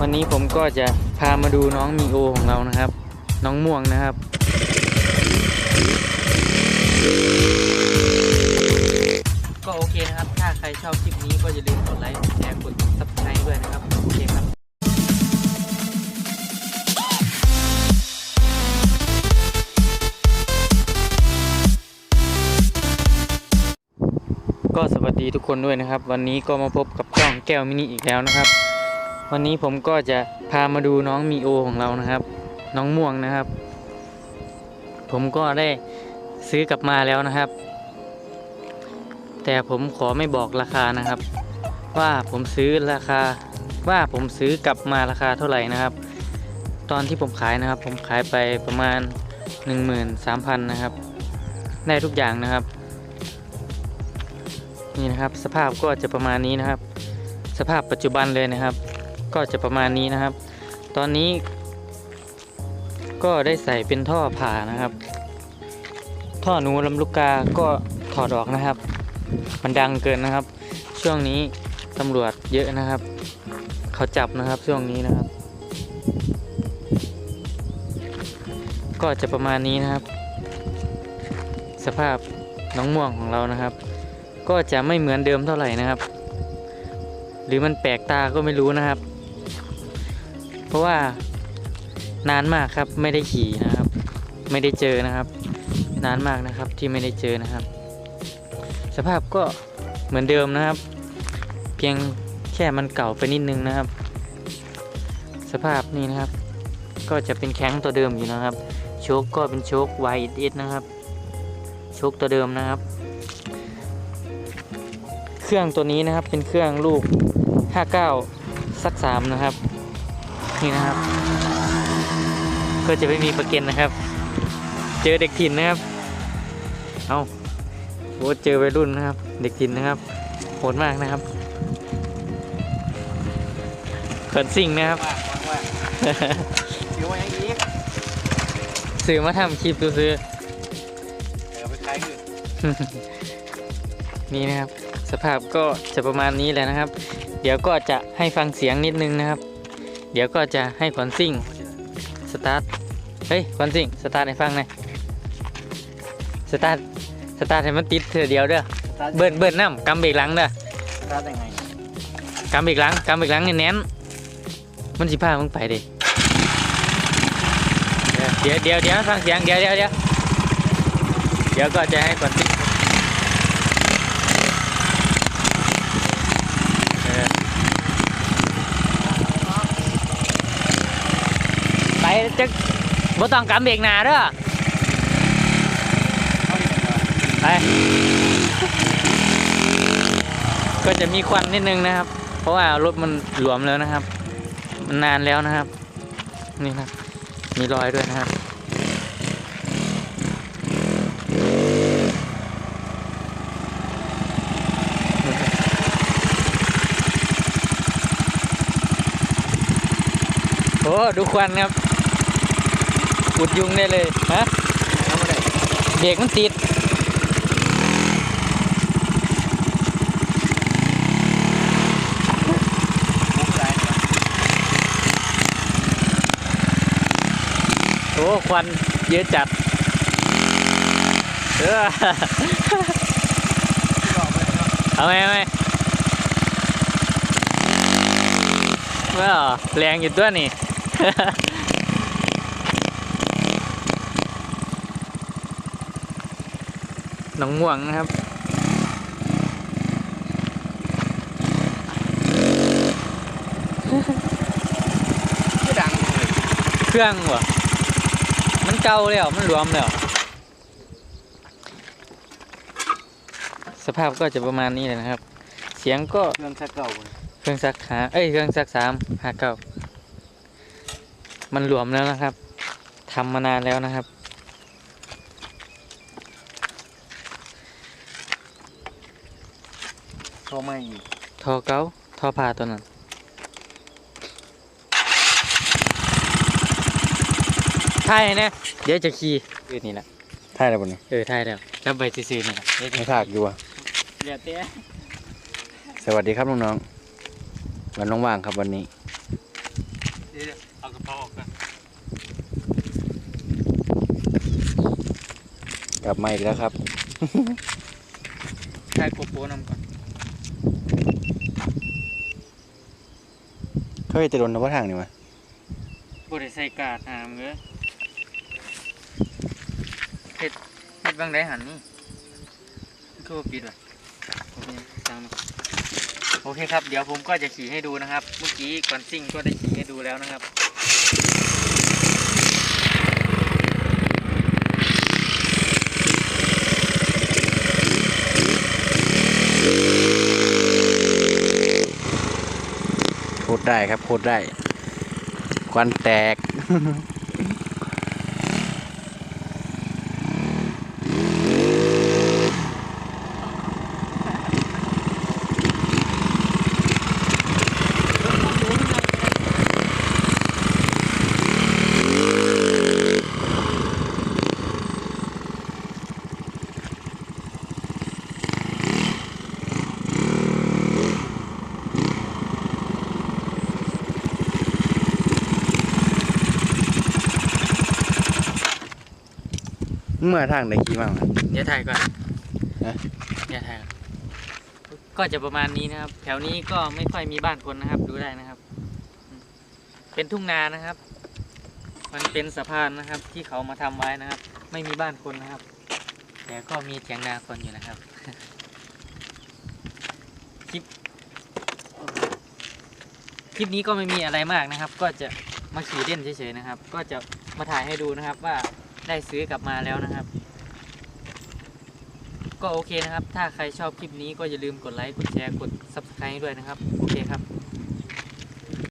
วันนี้ผมก็จะพามาดูน้องมีโอของเรานะครับ น้องม่วงนะครับ ก็โอเคนะครับ ถ้าใครชอบคลิปนี้ก็อย่าลืมกดไลค์กดแชร์กด subscribe ด้วยนะครับ โอเคครับก็สวัสดีทุกคนด้วยนะครับ วันนี้ก็มาพบกับกล้องแก้วมินิอีกแล้วนะครับ วันนี้ผมก็จะพามาดูน้องมีโอของเรานะครับ น้องม่วงนะครับ ผมก็ได้ซื้อกลับมาแล้วนะครับ แต่ผมขอไม่บอกราคานะครับ ว่าผมซื้อราคาว่าผมซื้อกลับมาราคาเท่าไหร่นะครับ ตอนที่ผมขายนะครับ ผมขายไปประมาณ 13,000นะครับ ได้ทุกอย่างนะครับ นี่นะครับสภาพก็จะประมาณนี้นะครับ สภาพปัจจุบันเลยนะครับ ก็จะประมาณนี้นะครับ ตอนนี้ ก็ได้ใส่เป็นท่อผ่านะครับ ท่อหนูลำลูกกาก็ถอดออกนะครับ มันดังเกินนะครับ ช่วงนี้ตำรวจเยอะนะครับ เขาจับนะครับช่วงนี้นะครับ ก็จะประมาณนี้นะครับ สภาพน้องม่วงของเรานะครับ ก็จะไม่เหมือนเดิมเท่าไหร่นะครับ หรือมันแปลกตาก็ไม่รู้นะครับ ราะว่านานมากครับไม่ได้ขี่นะครับ ไม่ได้เจอนะครับ นานมากนะครับที่ไม่ได้เจอนะครับ สภาพก็เหมือนเดิมนะครับ เพียงแค่มันเก่าไปนิดนึงนะครับ สภาพนี่นะครับ ก็จะเป็นแข้งตัวเดิมอยู่นะครับ โชคก็เป็นโชค YS นะครับ โชคตัวเดิมนะครับ เครื่องตัวนี้นะครับเป็นเครื่องลูก 59สัก3นะครับ นี่นะครับก็จะไม่มีประเกันนะครับ เจอเด็กถิ่นนะครับ เอาโอ้เจอวัยรุ่นนะครับ เด็กถิ่นนะครับโหดมากนะครับเขินสิ่งนะครับว่างว่างถือว่าอย่างนี้สื่อมาทำคลิปดูซื้อเดี๋ยวไปขายคือนี่นะครับ สภาพก็จะประมาณนี้แหละนะครับ เดี๋ยวก็จะให้ฟังเสียงนิดนึงนะครับ เดี๋ยวก็จะให้ขวัญซิ่งสตาร์ท เฮ้ยขวัญซิ่งสตาร์ทให้ฟังหน่อยสตาร์ทสตาร์ทให้มันติดเธอเดียวเด้อ เบิ้ลเบิ้ลน้ำกำเบรกหลังเด้อสตาร์ทยังไงกำเบรกหลังกำเบรกหลังแน่นๆมันสิพามึงไปดิเดี๋ยวเดี๋ยวเดี๋ยวฟังเสียงเดี๋ยวเดี๋ยวเดี๋ยวเดี๋ยวก็จะให้ขวัญซิ่งเออไป จะบ่ต้องกำเบรกหนาเด้อไปก็จะมีควันนิดนึงนะครับ เพราะว่ารถมันหลวมแล้วนะครับ มันนานแล้วนะครับ นี่นะมีรอยด้วยนะครับโอ้ดูควันครับ อุดยุงได้เลยฮะเบรกมันติดโอ้ควันเยอะจัดเออเนาะเอาไหมเอาไหมว้าแรงอยู่ตัวนี่ น้องม่วงนะครับที่ดังเลยเครื่องวะมันเก่าแล้วมันรวมแล้ว สภาพก็จะประมาณนี้เลยนะครับ เสียงก็เครื่องชักเก่าเลยเครื่องซักหาเอ้ยเครื่องซักสามหาเก่ามันหลวมแล้วนะครับทำมานานแล้วนะครับ โทรมาอีกทอเก้าทอผ่าตัวนั้นถ่ายเนี่ยเดี๋ยวจะขี่เออนี่แหละถ่ายอะไรบนนี้เออถ่ายแล้วจับใบซื่อๆนี่แหละเดี๋ยวจะไม่ถากอยู่อะเหลือเตี้ยสวัสดีครับน้องๆวันว่างๆครับวันนี้ดี๋ยวเอากระเป๋าออกก่อนกลับมาอีกแล้วครับถ่ายโกโปรนำก่อน เขาจะโดนว่าทางนี่วะบริใส่กาดหามเงยเฮ็ดเฮ็ดบางได้หันนี่คือว่าปิดว่ะโอเคจังโอเคครับ เดี๋ยวผมก็จะขี่ให้ดูนะครับ เมื่อกี้ก่อนซิ่งก็ได้ขี่ให้ดูแล้วนะครับ โคตร ได้ครับโคตรได้ควันแตก เมื่อทางได้ขี่มั่งวะเดี๋ยวถ่ายก่อนฮะ เดี๋ยวถ่ายก่อนก็จะประมาณนี้นะครับ แถวนี้ก็ไม่ค่อยมีบ้านคนนะครับ ดูได้นะครับอืมเป็นทุ่งนานะครับ มันเป็นสะพานนะครับ ที่เขามาทำไว้นะครับ ไม่มีบ้านคนนะครับ แต่ก็มีเถียงนาคนอยู่นะครับ คลิป คลิปนี้ก็ไม่มีอะไรมากนะครับ ก็จะมาขี่เล่นเฉยๆนะครับ ก็จะมาถ่ายให้ดูนะครับว่า ได้ซื้อกลับมาแล้วนะครับ ก็โอเคนะครับ ถ้าใครชอบคลิปนี้ก็อย่าลืมกดไลค์ กดแชร์ กด subscribe ด้วยนะครับ โอเคครับ